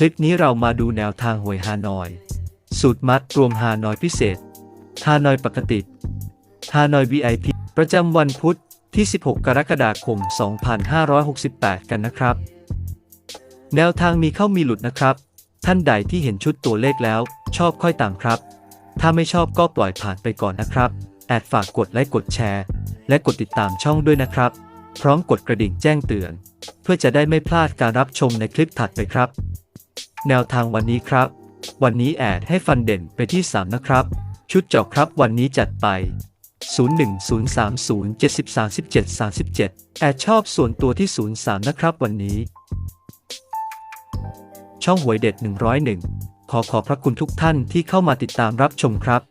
คลิปนี้เรามาดูแนวทางหวยฮานอย สูตรมัดรวมฮานอยพิเศษ ฮานอยปกติ ฮานอย VIP ประจำวันพุธที่ 16 กรกฎาคม 2568 กันนะครับ แนวทางมีเข้ามีหลุดนะครับ ท่านใดที่เห็นชุดตัวเลขแล้ว ชอบค่อยตามครับ ถ้าไม่ชอบก็ปล่อยผ่านไปก่อนนะครับ แอดฝากกดไลค์กดแชร์ และกดติดตามช่องด้วยนะครับ พร้อมกดกระดิ่งแจ้งเตือน เพื่อจะได้ไม่พลาดการรับชมในคลิปถัดไปครับ แนวทางวันนี้ครับ วันนี้แอดให้ฟันเด่นไปที่ 3 นะครับ ชุดเจาะครับวันนี้จัดไป 0103073737 แอดชอบส่วนตัวที่ 03 นะครับวันนี้ ช่องหวยเด็ด 101 ขอขอบพระคุณทุกท่านที่เข้ามาติดตามรับชมครับ